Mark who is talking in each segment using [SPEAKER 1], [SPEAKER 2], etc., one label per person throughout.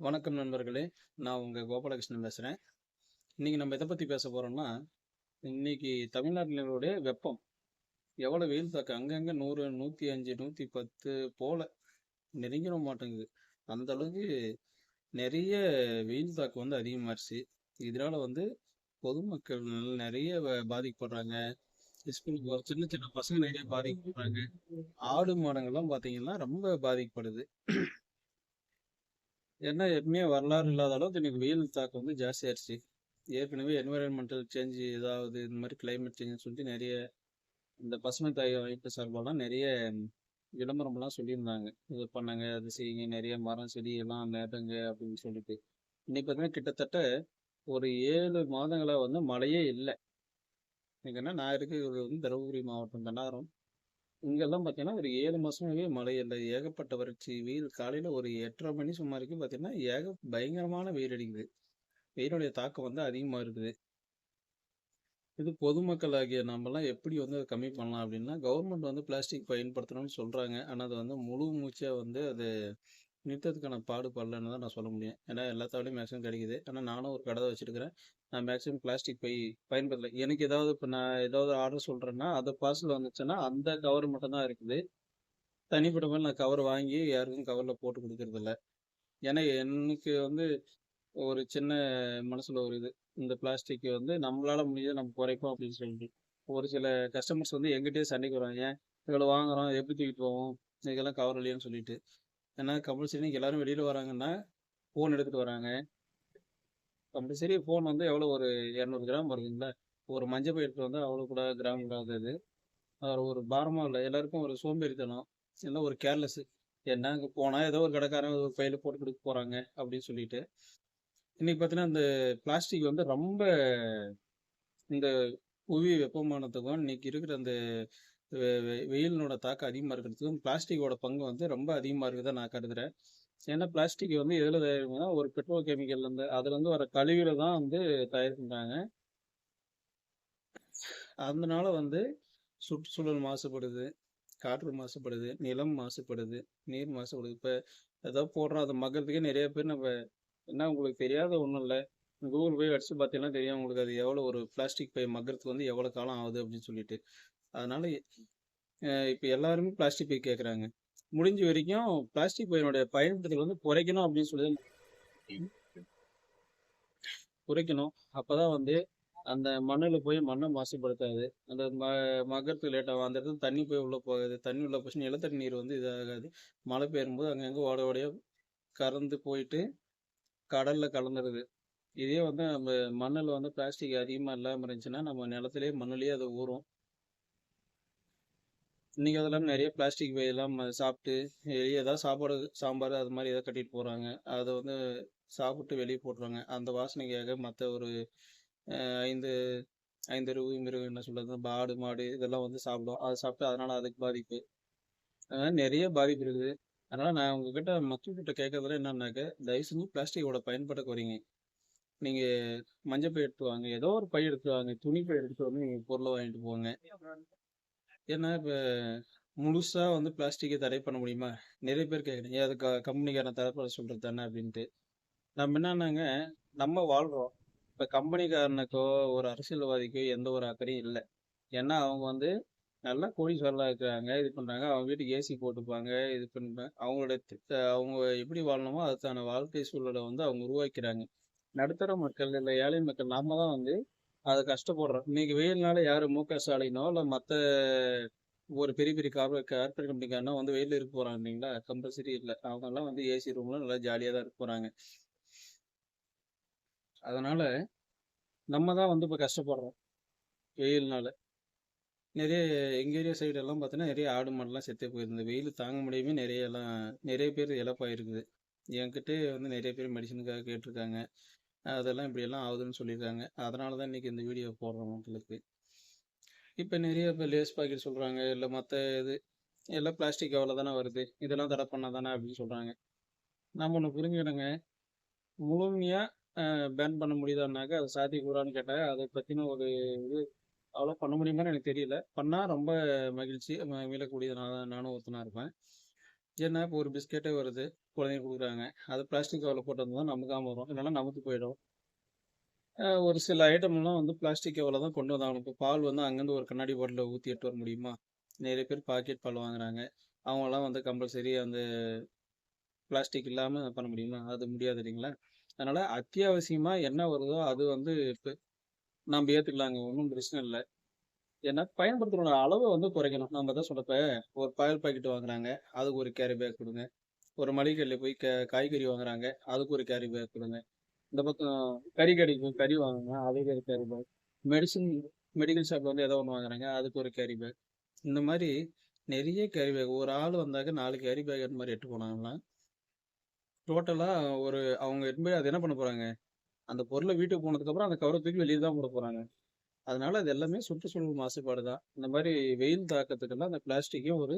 [SPEAKER 1] வணக்கம் நண்பர்களே. நான் உங்கள் கோபாலகிருஷ்ணன் பேசுகிறேன் இன்றைக்கி நம்ம எதை பற்றி பேச போகிறோம்னா இன்னைக்கு தமிழ்நாட்டினுடைய வெப்பம் எவ்வளோ வெயில் தாக்கு அங்கங்கே நூறு நூற்றி அஞ்சு நூற்றி பத்து போல் நெருங்கிட மாட்டேங்குது. அந்த அளவுக்கு நிறைய வெயில் தாக்கு வந்து அதிகமாகிடுச்சு இதனால் வந்து பொதுமக்கள் நிறைய வ- பாதிக்கப்படுறாங்க. ஸ்கூலுக்கு சின்ன சின்ன பசங்க நிறைய பாதிக்கப்படுறாங்க. ஆடு மாடுங்கள்லாம் பார்த்தீங்கன்னா ரொம்ப பாதிக்கப்படுது. ஏன்னா எப்பவுமே வரலாறு இல்லாத அளவுக்கு இன்னைக்கு வெயில் தாக்கம் வந்து ஜாஸ்தியாயிருச்சு ஏற்கனவே என்விரான்மெண்டல் சேஞ்ச் ஏதாவது இந்த மாதிரி கிளைமேட் சேஞ்சுன்னு சொல்லிட்டு நிறைய இந்த பசுமை தாய் அமைப்பு சார்பாலாம் நிறைய விளம்பரம்லாம் சொல்லியிருந்தாங்க. இது பண்ணுங்க அது செய்யுங்க நிறைய மரம் செடி எல்லாம் நடுங்க அப்படின்னு சொல்லிட்டு. இன்னைக்கு பார்த்தீங்கன்னா கிட்டத்தட்ட ஒரு ஏழு மாதங்களா வந்து மழையே இல்லை. எங்கன்னா நான் இருக்கிறது வந்து தருமபுரி மாவட்டம் தண்டாரம் இங்கெல்லாம் பார்த்தீங்கன்னா ஒரு ஏழு மாசமாவே மழை இல்லை. ஏகப்பட்ட வறட்சி வெயில் காலையில ஒரு எட்டரை மணி சுமாருக்கு பார்த்தீங்கன்னா ஏக பயங்கரமான வெயில் அடிக்குது. வெயிலுடைய தாக்கம் வந்து அதிகமா இருக்குது. இது பொதுமக்கள் ஆகிய நம்மலாம் எப்படி வந்து அதை கம்மி பண்ணலாம் அப்படின்னா கவர்மெண்ட் வந்து பிளாஸ்டிக் பயன்படுத்தணும்னு சொல்றாங்க. ஆனால் அது வந்து முழு மூச்சாக வந்து அது நிறுத்தத்துக்கான பாடுபடலன்னு தான் நான் சொல்ல முடியும். ஏன்னா எல்லாத்தாலையும் மேக்ஸிமம் கிடைக்குது. ஆனால் நானும் ஒரு கடை வச்சிருக்கிறேன். நான் மேக்ஸிமம் பிளாஸ்டிக் பை பயன்படுத்தலை. எனக்கு ஏதாவது இப்போ நான் ஏதாவது ஆர்டர் சொல்கிறேன்னா அதை பார்சல் வந்துச்சுன்னா அந்த கவர் மட்டும் தான் இருக்குது. தனிப்பட்ட மாதிரி நான் கவர் வாங்கி யாருக்கும் கவரில் போட்டு கொடுக்கறதில்ல. ஏன்னா எனக்கு வந்து ஒரு சின்ன மனசில் ஒரு இது. இந்த பிளாஸ்டிக் வந்து நம்மளால் முடிஞ்சால் நம்ம குறைப்போம் அப்படின்னு சொல்லிட்டு. ஒரு சில கஸ்டமர்ஸ் வந்து எங்கிட்டே சண்டைக்கு வராங்க ஏன்? இவ்வளோ வாங்குறோம். எப்படி தூக்கிட்டு போவோம்? இதுக்கெல்லாம் கவர் இல்லையான்னு சொல்லிட்டு. ஏன்னா கம்பல்சரி எல்லாரும் வெளியில் வராங்கன்னா ஃபோன் எடுத்துகிட்டு வராங்க. கம்பல்சரி ஃபோன் வந்து எவ்வளோ ஒரு இரநூறு கிராம் வருதுங்களா? ஒரு மஞ்சள் பை எடுத்து வந்து அவ்வளோ கூட கிராம் ஆகுது அது. ஒரு பாரமாக இல்லை. எல்லாருக்கும் ஒரு சோம்பேறித்தனம் இல்லை ஒரு கேர்லெஸ் என்ன அங்கே போனால் ஏதோ ஒரு கடைக்காரன் ஒரு பையில போட்டு கொடுக்க போகிறாங்க அப்படின்னு சொல்லிட்டு. இன்னைக்கு பார்த்தீங்கன்னா இந்த பிளாஸ்டிக் வந்து ரொம்ப இந்த புவி வெப்பமானத்துக்கும் இன்னைக்கு இருக்கிற அந்த வெயிலினோட தாக்கம் அதிகமாக இருக்கிறதுக்கும் பிளாஸ்டிக்கோட பங்கு வந்து ரொம்ப அதிகமாக இருக்குதான் நான் கருதுறேன். ஏன்னா பிளாஸ்டிக் வந்து எதில் தயாரிக்கணும்னா ஒரு பெட்ரோல் கெமிக்கல் இருந்து அதுலேருந்து வர கழிவுல தான் வந்து தயார் அதனால வந்து சுற்றுச்சூழல் மாசுபடுது காற்று மாசுபடுது நிலம் மாசுபடுது நீர் மாசுபடுது. இப்போ ஏதோ போடுறோம் அதை மக்கிறதுக்கே நிறைய பேர் நம்ம என்ன உங்களுக்கு தெரியாத ஒன்றும் இல்லை. கூகுள் போய் அடிச்சு பார்த்தீங்கன்னா தெரியும் உங்களுக்கு அது எவ்வளோ ஒரு பிளாஸ்டிக் பை மக்கிறதுக்கு வந்து எவ்வளோ காலம் ஆகுது அப்படின்னு சொல்லிட்டு. அதனால் இப்போ எல்லாருமே பிளாஸ்டிக் பை கேட்குறாங்க முடிஞ்ச வரைக்கும் பிளாஸ்டிக் பையனுடைய பயன்படுத்தல் வந்து குறைக்கணும் அப்படின்னு சொல்லி குறைக்கணும். அப்பதான் வந்து அந்த மண்ணில் போய் மண்ணை மாசுபடுத்தாது. அந்த ம மகரத்துக்கு லேட்டாக அந்த இடத்துல தண்ணி போய் உள்ளே போகாது. தண்ணி உள்ள போச்சு நிலத்தடி நீர் வந்து இதாகாது. மழை பெய்யும்போது அங்கங்கே ஓட ஓடையாக கறந்து போயிட்டு கடலில் கலந்துருது. இதே வந்து நம்ம மண்ணில் வந்து பிளாஸ்டிக் அதிகமாக இல்லாமல் இருந்துச்சுன்னா நம்ம நிலத்திலேயே மண்ணிலேயே அது ஊறும். இன்னைக்கு அதெல்லாம் நிறைய பிளாஸ்டிக் எல்லாம் சாப்பிட்டு வெளியே ஏதாவது சாப்பாடு சாம்பார் அது மாதிரி ஏதாவது கட்டிட்டு போறாங்க. அதை வந்து சாப்பிட்டு வெளியே போட்டுருவாங்க. அந்த வாசனைக்காக மற்ற ஒரு ஐந்து ஐந்தறிவு மிருகம் என்ன சொல்றது ஆடு மாடு இதெல்லாம் வந்து சாப்பிடும் அதை சாப்பிட்டு அதனால அதுக்கு பாதிப்பு. அதனால நிறைய பாதிப்பு இருக்குது. அதனால நான் உங்ககிட்ட மக்கள்கிட்ட கேட்கறதுல என்னன்னாக்க தயவு செஞ்சு பிளாஸ்டிக்கோட பயன்பாட்டை குறைங்க நீங்க மஞ்சள் பை எடுத்து வாங்க. ஏதோ ஒரு பை எடுத்து வாங்க. துணி பை எடுத்து வந்து நீங்க பொருளை வாங்கிட்டு போங்க. ஏன்னா இப்போ முழுசாக வந்து பிளாஸ்டிக்கை தடை பண்ண முடியுமா? நிறைய பேர் கேட்குறீங்க அது க கம்பெனிக்காரன் தரப்பட சொல்கிறது தானே அப்படின்ட்டு. நம்ம என்னன்னாங்க நம்ம வாழ்கிறோம் இப்போ கம்பெனிக்காரனுக்கோ ஒரு அரசியல்வாதிக்கோ எந்த ஒரு அக்கறையும் இல்லை. ஏன்னா அவங்க வந்து நல்லா கோடீஸ்வரலாக இருக்கிறாங்க. இது பண்ணுறாங்க அவங்க வீட்டுக்கு ஏசி போட்டுப்பாங்க. இது பண்ணுறாங்க அவங்களோட அவங்க எப்படி வாழணுமோ அதுக்கான வாழ்க்கை சூழலை வந்து அவங்க உருவாக்கிறாங்க. நடுத்தர மக்கள் இல்லை ஏழை மக்கள் நாம தான் வந்து அதை கஷ்டப்படுறோம் இன்னைக்கு வெயில்னால யாரு மூக்க ஸ்டாலினோ இல்லை மற்ற ஒரு பெரிய பெரிய கார்பரேட் கார்பரேட் கம்பெனிக்காரனா வந்து வெயில இருக்க போறாங்க இல்லைங்களா? கம்பல்சரி இல்லை. அவங்க எல்லாம் வந்து ஏசி ரூம்ல நல்லா ஜாலியா தான் இருக்க போறாங்க. அதனால நம்ம தான் வந்து இப்போ கஷ்டப்படுறோம். வெயில்னால. நிறைய எங்க ஏரியா சைடு எல்லாம் பார்த்தீங்கன்னா நிறைய ஆடு மாடுலாம் செத்தே போயிருந்தது. வெயில் தாங்க முடியுமே நிறைய எல்லாம் நிறைய பேர் இழப்பாயிருக்குது. என்கிட்ட வந்து நிறைய பேர் மெடிசனுக்காக கேட்டிருக்காங்க. அதெல்லாம் இப்படியெல்லாம் ஆகுதுன்னு சொல்லியிருக்காங்க. அதனால தான் இன்னைக்கு இந்த வீடியோ போடுறோம் உங்களுக்கு இப்போ நிறைய இப்போ லேஸ் பாக்கெட் சொல்கிறாங்க இல்லை மற்ற இது எல்லாம் பிளாஸ்டிக் அவ்வளோ தானே வருது. இதெல்லாம் தடை பண்ணா தானே அப்படின்னு சொல்கிறாங்க நம்ம ஒன்று புரிஞ்சுக்கணுங்க. முழுமையாக பேன் பண்ண முடியுதான்னாக்கா அது சாத்தியக்கூடான்னு கேட்டால் அதை பற்றின ஒரு இது அவ்வளோ பண்ண முடியுமான்னு எனக்கு தெரியல. பண்ணால் ரொம்ப மகிழ்ச்சி ம- மீளக்கூடியது நான் நானும் ஒருத்தனாக இருப்பேன். ஏன்னா இப்போ ஒரு பிஸ்கெட்டே வருது குழந்தைங்க கொடுக்குறாங்க. அது பிளாஸ்டிக் கவரில் போட்டு தான் நமக்காம வரும். இல்லைன்னா நமக்கு போயிடும். ஒரு சில ஐட்டம்லாம் வந்து பிளாஸ்டிக் கவரில் தான் கொண்டு வந்தாங்க இப்போ பால் வந்து அங்கேருந்து ஒரு கண்ணாடி பாட்டிலில் ஊற்றி எட்டு வர முடியுமா? நிறைய பேர் பாக்கெட் பால் வாங்குறாங்க. அவங்களாம் வந்து கம்பல்சரி அந்த பிளாஸ்டிக் இல்லாமல் பண்ண முடியுமா? அது முடியாது இல்லைங்களா? அதனால் அத்தியாவசியமாக என்ன வருதோ அது வந்து இப்போ நம்ம ஏற்றுக்கலாங்க ஒன்றும் பிரச்சனை இல்லை. ஏன்னா பயன்படுத்துகிற அளவை வந்து குறைக்கணும். நம்ம தான் சொல்கிறப்ப ஒரு பயல் பாக்கெட் வாங்குறாங்க அதுக்கு ஒரு கேரி பேக் கொடுங்க. ஒரு மளிகை கடையில் போய் க காய்கறி வாங்குறாங்க அதுக்கு ஒரு கேரி பேக் கொடுங்க. இந்த பக்கம் கறி கடைக்கு கறி வாங்குங்க அதுக்கு ஒரு கேரி பேக். மெடிசன் மெடிக்கல் ஷாப்பில் வந்து ஏதோ ஒன்று வாங்குறாங்க அதுக்கு ஒரு கேரி பேக். இந்த மாதிரி நிறைய கேரி பேக். ஒரு ஆள் வந்தாக்க நாலு கேரி பேக் அந்த மாதிரி எட்டு போனாங்கன்னா டோட்டலாக ஒரு அவங்க எட்டு போய் அது என்ன பண்ண போகிறாங்க அந்த பொருளை வீட்டுக்கு போனதுக்கப்புறம் அந்த கவரை தூக்கி வெளியே தான் போட போகிறாங்க அதனால அது எல்லாமே சுற்றுச்சூழல் மாசுபாடு தான். இந்த மாதிரி வெயில் தாக்கத்துக்கெல்லாம் அந்த பிளாஸ்டிக்கும் ஒரு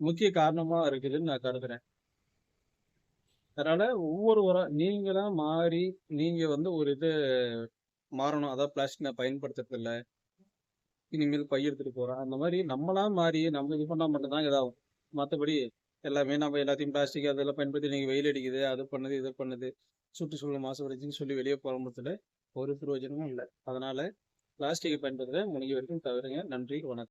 [SPEAKER 1] முக்கிய காரணமா இருக்குதுன்னு நான் கருதுறேன். அதனால ஒவ்வொரு உரம் நீங்க தான் மாறி நீங்க வந்து ஒரு இது மாறணும். அதான் பிளாஸ்டிக் நான் பயன்படுத்துறது இனிமேல் பை எடுத்துட்டு போறேன். அந்த மாதிரி நம்மளா மாறி நம்ம இது பண்ணா மட்டும்தான் இதாகும். மற்றபடி எல்லாமே நம்ம எல்லாத்தையும் பிளாஸ்டிக் அதெல்லாம் பயன்படுத்தி நீங்க வெயில் அடிக்குது அது பண்ணுது இது பண்ணுது சுற்றுச்சூழல் மாசுபடுச்சுன்னு சொல்லி வெளியே போகும்போதுல ஒரு பிரயோஜனமும் இல்லை. அதனால பிளாஸ்டிக்கை பயன்படுத்த முடிஞ்ச வரைக்கும் தவிருங்க நன்றி வணக்கம்.